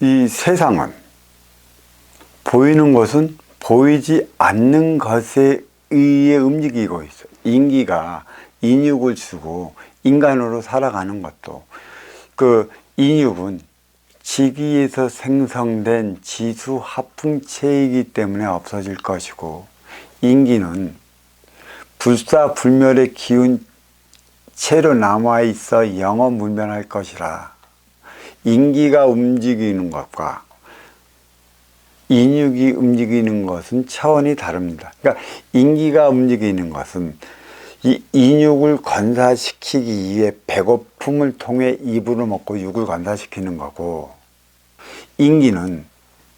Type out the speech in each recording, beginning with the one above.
이 세상은 보이는 것은 보이지 않는 것에 의해 움직이고 있어. 인기가 인육을 주고 인간으로 살아가는 것도 그 인육은 지기에서 생성된 지수 합풍체이기 때문에 없어질 것이고 인기는 불사불멸의 기운 채로 남아 있어 영원 문변할 것이라 인기가 움직이는 것과 인육이 움직이는 것은 차원이 다릅니다. 그러니까 인기가 움직이는 것은 이 인육을 건사시키기 위해 배고픔을 통해 입으로 먹고 육을 건사시키는 거고 인기는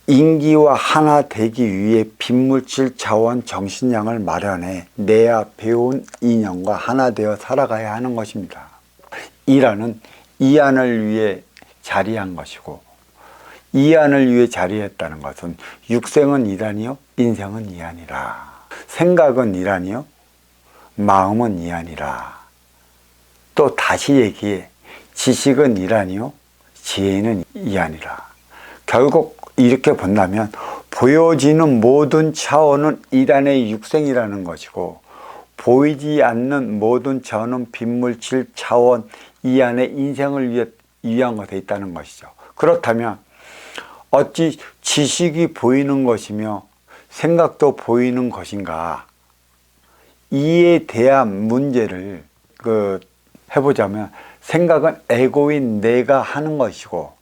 인기와 하나 되기 위해 빈물질 자원 정신량을 마련해 내 앞에 온 인연과 하나 되어 살아가야 하는 것입니다. 이라는 이안을 위해 자리한 것이고 이안을 위해 자리했다는 것은 육생은 이란이요 인생은 이안이라. 생각은 이란이요 마음은 이안이라. 또 다시 얘기해 지식은 이란이요 지혜는 이안이라. 결국 이렇게 본다면 보여지는 모든 차원은 이란의 육생이라는 것이고 보이지 않는 모든 차원은 빈물질 차원 이 안에 인생을 위해 위한 것에 있다는 것이죠. 그렇다면 어찌 지식이 보이는 것이며 생각도 보이는 것인가? 이에 대한 문제를 그 해보자면 생각은 에고인 내가 하는 것이고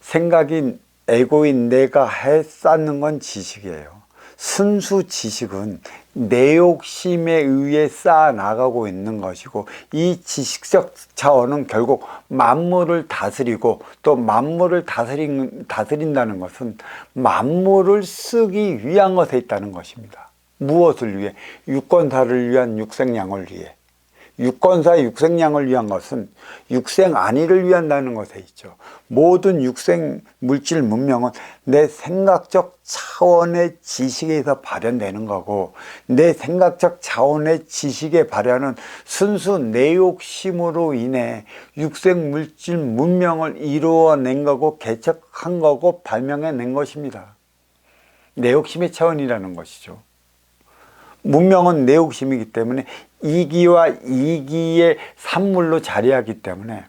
생각인 에고인 내가 해 쌓는 건 지식이에요. 순수 지식은 내 욕심에 의해 쌓아 나가고 있는 것이고 이 지식적 차원은 결국 만물을 다스리고 또 만물을 다스린, 다스린다는 것은 만물을 쓰기 위한 것에 있다는 것입니다. 무엇을 위해? 육권사를 위한 육생량을 위해. 육권사 육생량을 위한 것은 육생 안위를 위한다는 것에 있죠. 모든 육생 물질 문명은 내 생각적 차원의 지식에서 발현되는 거고 내 생각적 차원의 지식의 발현은 순수 내 욕심으로 인해 육생 물질 문명을 이루어낸 거고 개척한 거고 발명해낸 것입니다. 내 욕심의 차원이라는 것이죠. 문명은 내 욕심이기 때문에 이기와 이기의 산물로 자리하기 때문에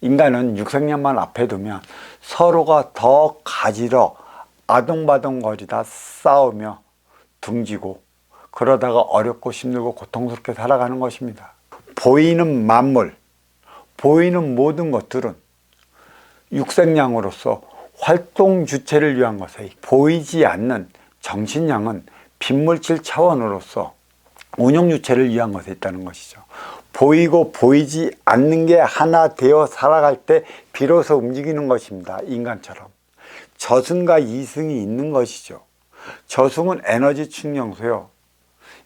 인간은 육생년만 앞에 두면 서로가 더 가지러 아동바동거리다 싸우며 둥지고 그러다가 어렵고 힘들고 고통스럽게 살아가는 것입니다. 보이는 만물, 보이는 모든 것들은 육생량으로서 활동 주체를 위한 것에 보이지 않는 정신량은 빈물질 차원으로서 운영 유체를 위한 것에 있다는 것이죠. 보이고 보이지 않는 게 하나 되어 살아갈 때 비로소 움직이는 것입니다. 인간처럼. 저승과 이승이 있는 것이죠. 저승은 에너지 충령소요.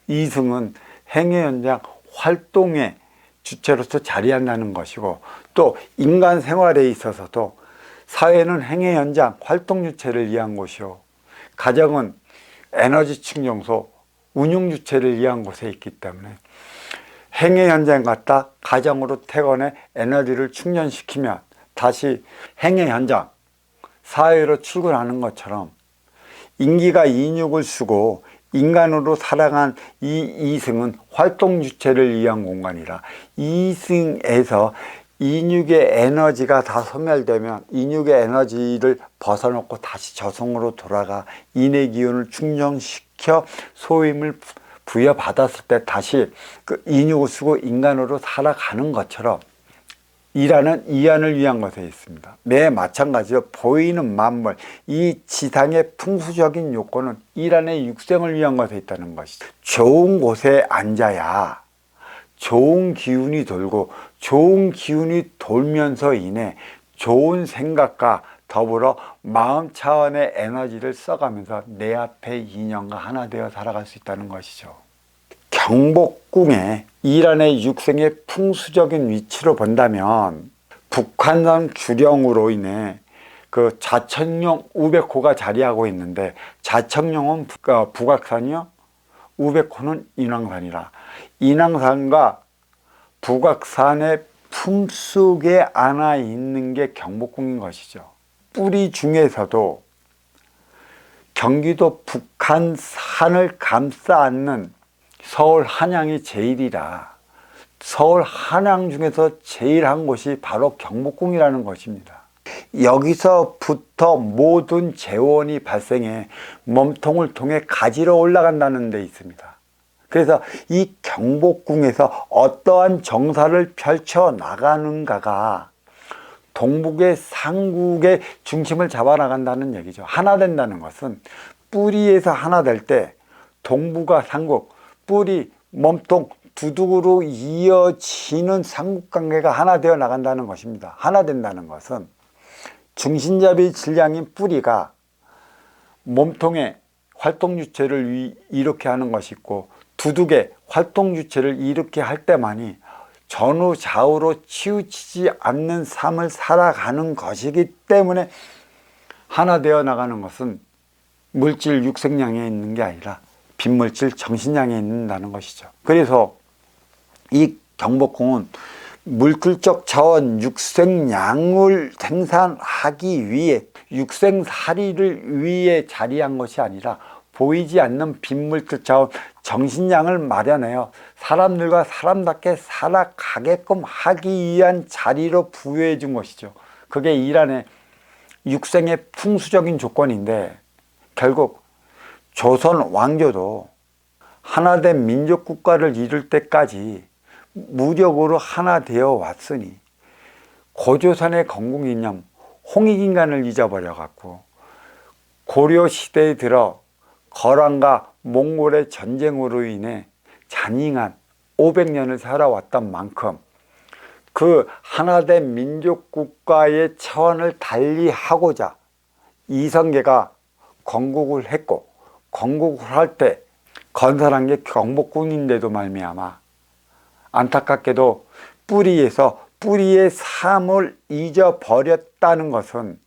이승은 행위 현장 활동의 주체로서 자리한다는 것이고 또 인간 생활에 있어서도 사회는 행위 현장 활동 주체를 위한 곳이요. 가정은 에너지 충전소 운용 주체를 위한 곳에 있기 때문에 행위 현장 갔다 가정으로 퇴근해 에너지를 충전시키면 다시 행위 현장 사회로 출근하는 것처럼 인기가 인육을 쓰고 인간으로 살아간 이 이승은 활동 주체를 위한 공간이라 이승에서 인육의 에너지가 다 소멸되면 인육의 에너지를 벗어놓고 다시 저승으로 돌아가 인의 기운을 충전시켜 소임을 부여받았을 때 다시 그 인육을 쓰고 인간으로 살아가는 것처럼 이라는 이안을 위한 것에 있습니다. 매 마찬가지로 보이는 만물, 이 지상의 풍수적인 요건은 이란의 육생을 위한 것에 있다는 것이죠. 좋은 곳에 앉아야 좋은 기운이 돌고 좋은 기운이 돌면서 인해 좋은 생각과 더불어 마음 차원의 에너지를 써가면서 내 앞에 인연과 하나 되어 살아갈 수 있다는 것이죠. 경복궁의 이란의 육생의 풍수적인 위치로 본다면 북한산 주령으로 인해 그 자천령 우백호가 자리하고 있는데 자천령은 어, 북악산이요 우백호는 인왕산이라 인왕산과 북악산의 품속에 안아 있는 게 경복궁인 것이죠. 뿌리 중에서도 경기도 북한 산을 감싸 안는 서울 한양이 제일이라 서울 한양 중에서 제일 한 곳이 바로 경복궁이라는 것입니다. 여기서부터 모든 재원이 발생해 몸통을 통해 가지러 올라간다는 데 있습니다. 그래서 이 경복궁에서 어떠한 정사를 펼쳐 나가는가가 동북의 상국의 중심을 잡아 나간다는 얘기죠. 하나 된다는 것은 뿌리에서 하나 될 때 동북과 상국, 뿌리, 몸통, 두둑으로 이어지는 상국관계가 하나 되어 나간다는 것입니다. 하나 된다는 것은 중심잡이 질량인 뿌리가 몸통의 활동 주체를 이렇게 하는 것이 있고 두둑의 활동 주체를 이렇게 할 때만이 전후 좌우로 치우치지 않는 삶을 살아가는 것이기 때문에 하나 되어 나가는 것은 물질 육색량에 있는 게 아니라 빈물질 정신량에 있는다는 것이죠. 그래서 이 경복궁은 물질적 자원 육생량을 생산하기 위해 육생사리를 위해 자리한 것이 아니라 보이지 않는 자원 정신량을 마련해요. 사람들과 사람답게 살아가게끔 하기 위한 자리로 부여해 준 것이죠. 그게 이란의 육생의 풍수적인 조건인데 결국 조선 왕조도 하나 된 민족 국가를 이룰 때까지 무력으로 하나 되어 왔으니 고조선의 건국이념 홍익인간을 잊어버려 갖고 고려 시대에 들어 거란과 몽골의 전쟁으로 인해 잔인한 500년을 살아왔던 만큼 그 하나된 민족 국가의 차원을 달리하고자 이성계가 건국을 했고 건국을 할 때 건설한 게 경복궁인데도 말미암아 안타깝게도 뿌리에서 뿌리의 삶을 잊어버렸다는 것은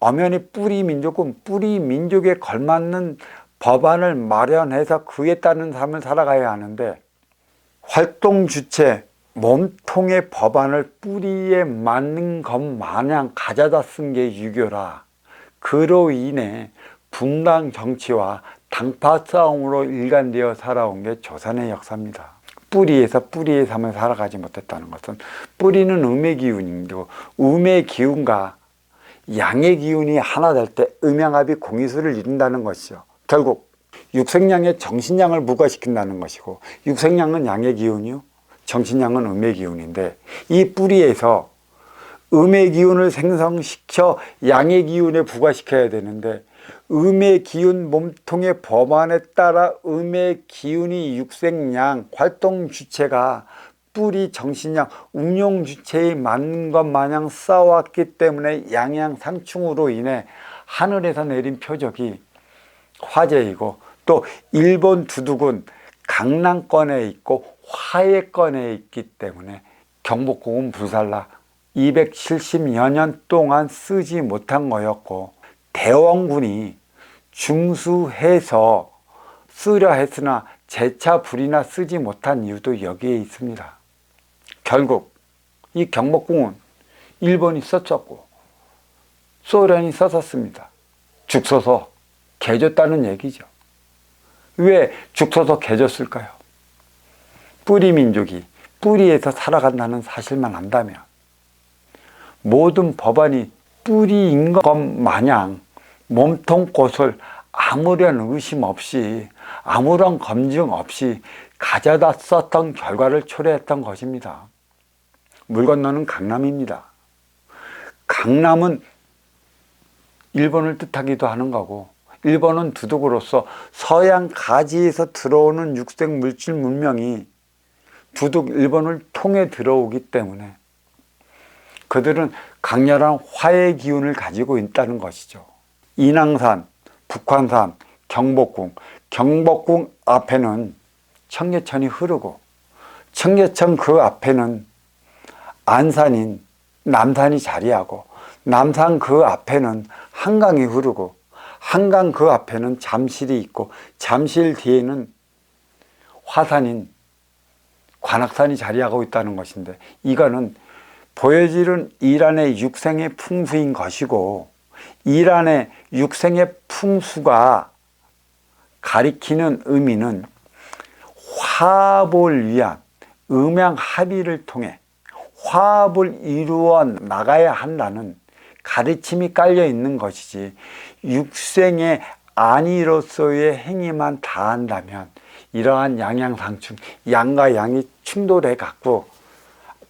엄연히 뿌리 민족은 뿌리 민족에 걸맞는 법안을 마련해서 그에 따른 삶을 살아가야 하는데 활동 주체 몸통의 법안을 뿌리에 맞는 것 마냥 가져다 쓴 게 유교라 그로 인해 분당 정치와 당파 싸움으로 일관되어 살아온 게 조선의 역사입니다. 뿌리에서 뿌리의 삶을 살아가지 못했다는 것은 뿌리는 음의 기운이고 음의 기운과 양의 기운이 하나 될 때 음양합이 공이수를 이룬다는 것이죠. 결국 육생양의 정신양을 부과시킨다는 것이고 육생양은 양의 기운이요 정신양은 음의 기운인데 이 뿌리에서 음의 기운을 생성시켜 양의 기운에 부과시켜야 되는데 음의 기운 몸통의 법안에 따라 음의 기운이 육생양 활동 주체가 뿌리 정신양 운용 주체에 맞는 것 마냥 쌓아왔기 때문에 양양상충으로 인해 하늘에서 내린 표적이 화재이고 또 일본 두둑은 강남권에 있고 화해권에 있기 때문에 경복궁은 불살라 270여 년 동안 쓰지 못한 거였고 대원군이 중수해서 쓰려 했으나 재차 불이나 쓰지 못한 이유도 여기에 있습니다. 결국 이 경복궁은 일본이 썼었고 소련이 썼었습니다. 죽서서 개줬다는 얘기죠. 왜 죽서서 개줬을까요? 뿌리 민족이 뿌리에서 살아간다는 사실만 안다면 모든 법안이 뿌리인 것 마냥 몸통 곳을 아무런 의심 없이 아무런 검증 없이 가져다 썼던 결과를 초래했던 것입니다. 물 건너는 강남입니다. 강남은 일본을 뜻하기도 하는 거고 일본은 두둑으로서 서양 가지에서 들어오는 육색 물질 문명이 두둑 일본을 통해 들어오기 때문에 그들은 강렬한 화해 기운을 가지고 있다는 것이죠. 인왕산, 북한산, 경복궁, 경복궁 앞에는 청계천이 흐르고 청계천 그 앞에는 안산인 남산이 자리하고 남산 그 앞에는 한강이 흐르고 한강 그 앞에는 잠실이 있고 잠실 뒤에는 화산인 관악산이 자리하고 있다는 것인데 이거는 보여지는 이란의 육생의 풍수인 것이고 이란의 육생의 풍수가 가리키는 의미는 화합을 위한 음양 합의를 통해 화합을 이루어 나가야 한다는 가르침이 깔려 있는 것이지 육생의 안위로서의 행위만 다한다면 이러한 양양상충 양과 양이 충돌해 갖고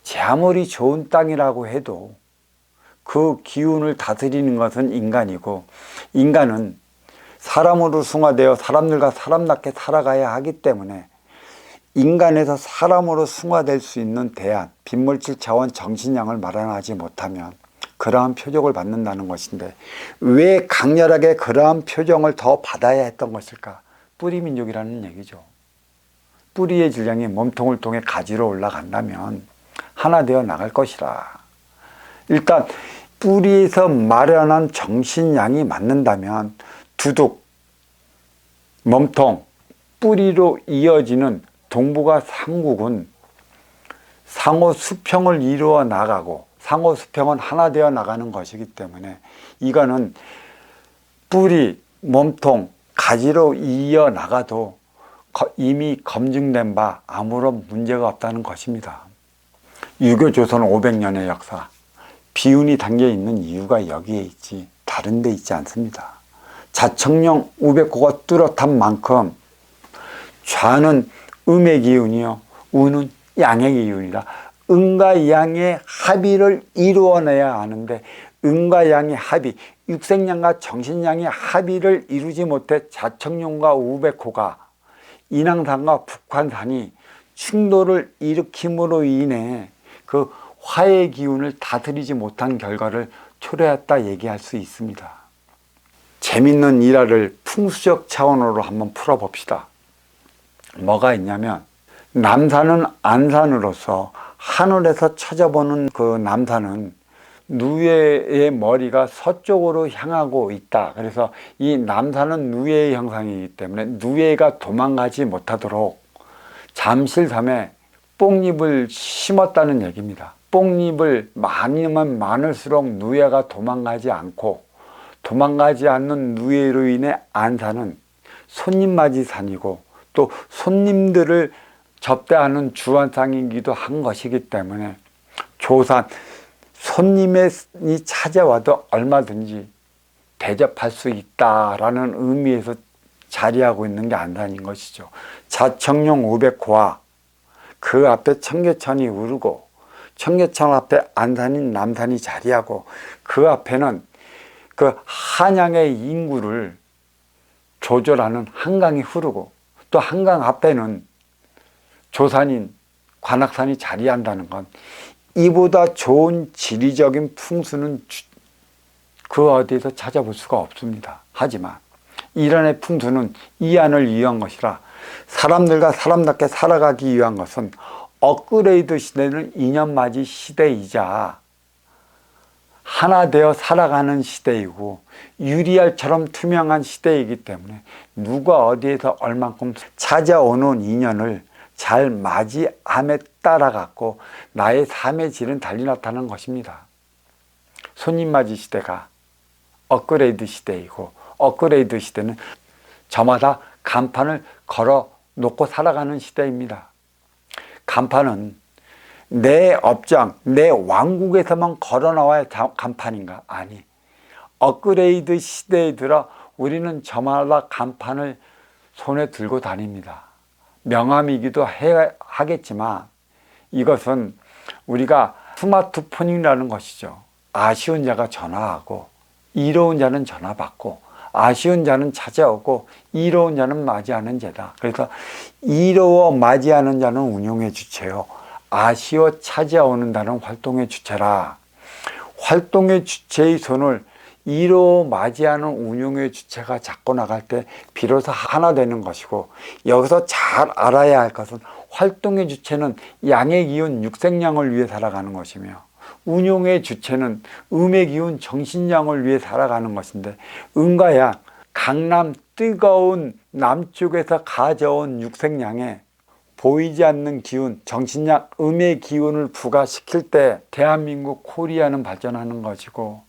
제 아무리 좋은 땅이라고 해도 그 기운을 다스리는 것은 인간이고 인간은 사람으로 숭화되어 사람들과 사람답게 살아가야 하기 때문에 인간에서 사람으로 숭화될 수 있는 대안, 빈물질 차원 정신량을 마련하지 못하면 그러한 표적을 받는다는 것인데 왜 강렬하게 그러한 표정을 더 받아야 했던 것일까? 뿌리 민족이라는 얘기죠. 뿌리의 질량이 몸통을 통해 가지로 올라간다면 하나 되어 나갈 것이라. 일단 뿌리에서 마련한 정신량이 맞는다면 두둑, 몸통, 뿌리로 이어지는 동북아 삼국은 상호 수평을 이루어 나가고 상호 수평은 하나 되어 나가는 것이기 때문에 이거는 뿌리, 몸통, 가지로 이어 나가도 이미 검증된 바 아무런 문제가 없다는 것입니다. 유교 조선 500년의 역사, 비운이 담겨 있는 이유가 여기에 있지 다른 데 있지 않습니다. 자청령 우백호가 뚜렷한 만큼 좌는 음의 기운이요 우는 양의 기운이라 음과 양의 합의를 이루어내야 하는데 음과 양의 합의 육생양과 정신양의 합의를 이루지 못해 자청룡과 우백호가 인왕산과 북한산이 충돌을 일으킴으로 인해 그 화의 기운을 다스리지 못한 결과를 초래했다 얘기할 수 있습니다. 재밌는 일화를 풍수적 차원으로 한번 풀어봅시다. 뭐가 있냐면 남산은 안산으로서 하늘에서 찾아보는 그 남산은 누에의 머리가 서쪽으로 향하고 있다. 그래서 이 남산은 누에의 형상이기 때문에 누에가 도망가지 못하도록 잠실섬에 뽕잎을 심었다는 얘기입니다. 뽕잎을 많으면 많을수록 누에가 도망가지 않고 도망가지 않는 누에로 인해 안산은 손님맞이 산이고 또 손님들을 접대하는 주안상이기도 한 것이기 때문에 조산 손님이 찾아와도 얼마든지 대접할 수 있다라는 의미에서 자리하고 있는 게 안산인 것이죠. 자청룡 500호와 그 앞에 청계천이 우르고 청계천 앞에 안산인 남산이 자리하고 그 앞에는 그 한양의 인구를 조절하는 한강이 흐르고 또 한강 앞에는 조산인 관악산이 자리한다는 건 이보다 좋은 지리적인 풍수는 그 어디에서 찾아볼 수가 없습니다. 하지만 이란의 풍수는 이 안을 위한 것이라 사람들과 사람답게 살아가기 위한 것은 업그레이드 시대는 인연맞이 시대이자 하나 되어 살아가는 시대이고 유리알처럼 투명한 시대이기 때문에 누가 어디에서 얼만큼 찾아오는 인연을 잘 맞이함에 따라 갖고 나의 삶의 질은 달리 나타나는 것입니다. 손님 맞이 시대가 업그레이드 시대이고 업그레이드 시대는 저마다 간판을 걸어 놓고 살아가는 시대입니다. 간판은 내 업장, 내 왕국에서만 걸어 나와야 간판인가? 아니. 업그레이드 시대에 들어 우리는 저마다 간판을 손에 들고 다닙니다. 명함이기도 해, 하겠지만 이것은 우리가 스마트폰이라는 것이죠. 아쉬운 자가 전화하고 이로운 자는 전화받고 아쉬운 자는 찾아오고 이로운 자는 맞이하는 죄다. 그래서 이로워 맞이하는 자는 운용의 주체요. 아쉬워 찾아오는 자는 활동의 주체라. 활동의 주체의 손을 이로 맞이하는 운용의 주체가 잡고 나갈 때 비로소 하나 되는 것이고 여기서 잘 알아야 할 것은 활동의 주체는 양의 기운 육생량을 위해 살아가는 것이며 운용의 주체는 음의 기운 정신량을 위해 살아가는 것인데 음과 양 강남 뜨거운 남쪽에서 가져온 육생량에 보이지 않는 기운, 정신량, 음의 기운을 부과시킬 때 대한민국 코리아는 발전하는 것이고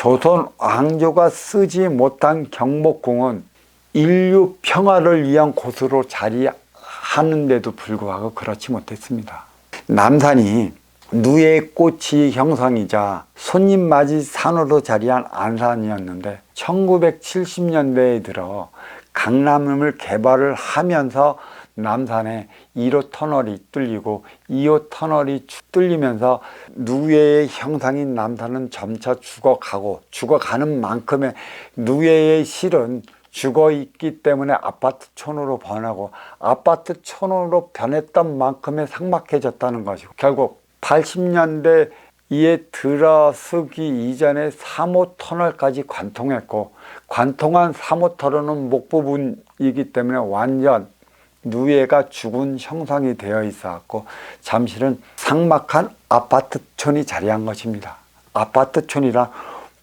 조선 왕조가 쓰지 못한 경복궁은 인류 평화를 위한 곳으로 자리하는데도 불구하고 그렇지 못했습니다. 남산이 누의 꽃이 형성이자 손님 맞이 산으로 자리한 안산이었는데 1970년대에 들어 강남을 개발을 하면서 남산에 1호 터널이 뚫리고 2호 터널이 뚫리면서 누에의 형상인 남산은 점차 죽어가고 죽어가는 만큼의 누에의 실은 죽어 있기 때문에 아파트촌으로 변하고 아파트촌으로 변했던 만큼의 삭막해졌다는 것이고 결국 80년대 이에 들어서기 이전에 3호 터널까지 관통했고 관통한 3호 터널은 목 부분이기 때문에 완전 누에가 죽은 형상이 되어 있었고 잠실은 삭막한 아파트촌이 자리한 것입니다. 아파트촌이라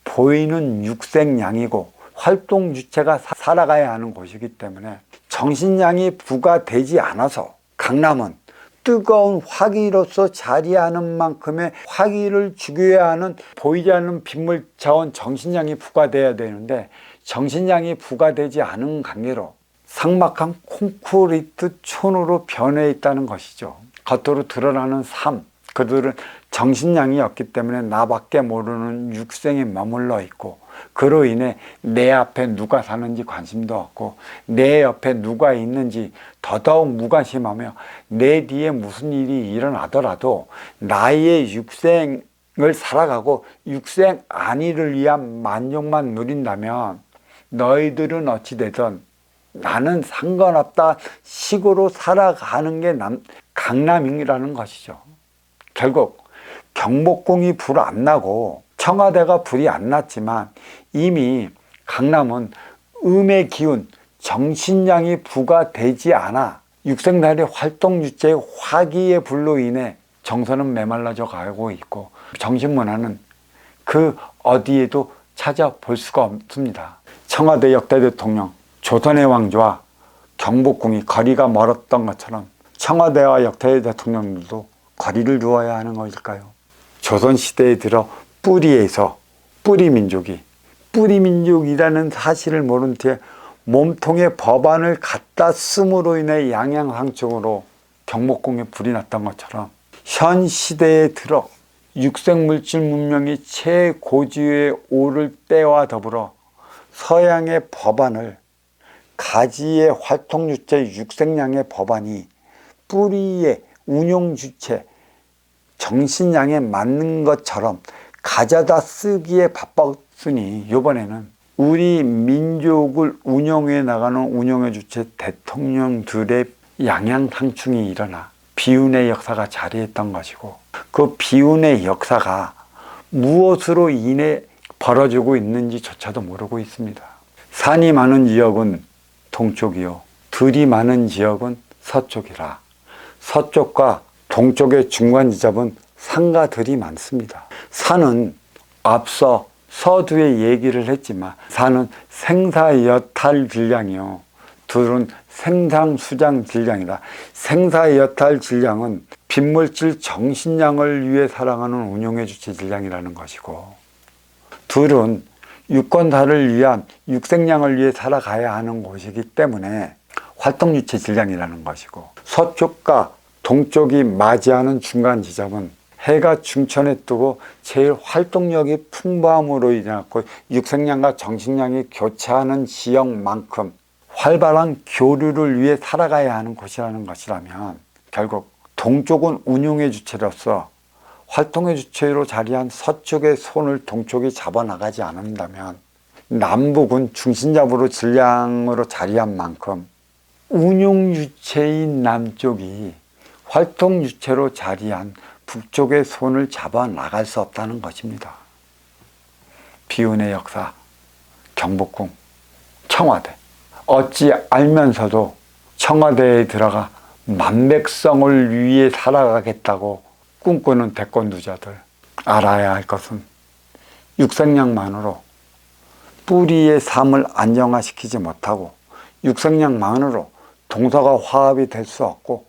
보이는 육색양이고 활동 주체가 사- 살아가야 하는 곳이기 때문에 정신량이 부과되지 않아서 강남은 뜨거운 화기로서 자리하는 만큼의 화기를 죽여야 하는 보이지 않는 빗물 자원 정신량이 부과돼야 되는데 정신량이 부과되지 않은 관계로 삭막한 콘크리트 촌으로 변해 있다는 것이죠. 겉으로 드러나는 삶, 그들은 정신량이 없기 때문에 나밖에 모르는 육생에 머물러 있고 그로 인해 내 앞에 누가 사는지 관심도 없고 내 옆에 누가 있는지 더더욱 무관심하며 내 뒤에 무슨 일이 일어나더라도 나의 육생을 살아가고 육생 안위를 위한 만족만 누린다면 너희들은 어찌되든 나는 상관없다 식으로 살아가는 게 남, 강남이라는 것이죠. 결국 경복궁이 불 안 나고 청와대가 불이 안 났지만 이미 강남은 음의 기운, 정신량이 부과되지 않아 육생날의 활동 유체의 화기의 불로 인해 정서는 메말라져 가고 있고 정신문화는 그 어디에도 찾아볼 수가 없습니다. 청와대 역대 대통령, 조선의 왕조와 경복궁이 거리가 멀었던 것처럼 청와대와 역대 대통령들도 거리를 두어야 하는 것일까요? 조선시대에 들어 뿌리에서 뿌리 민족이 뿌리 민족이라는 사실을 모른 채 몸통에 법안을 갖다 씀으로 인해 양양상충으로 경복궁에 불이 났던 것처럼 현 시대에 들어 육색물질 문명이 최고지에 오를 때와 더불어 서양의 법안을 가지의 활동주체 육색량의 법안이 뿌리의 운용주체 정신량에 맞는 것처럼 가져다 쓰기에 바빴으니 이번에는 우리 민족을 운영해 나가는 운영의 주체 대통령들의 양양상충이 일어나 비운의 역사가 자리했던 것이고 그 비운의 역사가 무엇으로 인해 벌어지고 있는지조차도 모르고 있습니다. 산이 많은 지역은 동쪽이요. 들이 많은 지역은 서쪽이라 서쪽과 동쪽의 중간 지점은 산가들이 많습니다. 산은 앞서 서두에 얘기를 했지만 산은 생사여 탈 질량이요. 둘은 생상수장 질량이다. 생사여 탈 질량은 빗물질 정신량을 위해 살아가는 운용의 주체 질량이라는 것이고 둘은 유권사를 위한 육생량을 위해 살아가야 하는 곳이기 때문에 활동유체 질량이라는 것이고 서쪽과 동쪽이 맞이하는 중간 지점은 해가 중천에 뜨고 제일 활동력이 풍부함으로 인해서 육생량과 정신량이 교차하는 지역만큼 활발한 교류를 위해 살아가야 하는 곳이라는 것이라면 결국 동쪽은 운용의 주체로서 활동의 주체로 자리한 서쪽의 손을 동쪽이 잡아나가지 않는다면 남북은 중심잡으로 질량으로 자리한 만큼 운용 유체인 남쪽이 활동 유체로 자리한 북쪽의 손을 잡아 나갈 수 없다는 것입니다. 비운의 역사, 경복궁, 청와대. 어찌 알면서도 청와대에 들어가 만백성을 위해 살아가겠다고 꿈꾸는 대권주자들 알아야 할 것은 육생량만으로 뿌리의 삶을 안정화시키지 못하고 육생량만으로 동서가 화합이 될 수 없고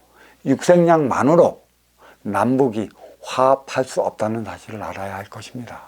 육생량만으로 남북이 화합할 수 없다는 사실을 알아야 할 것입니다.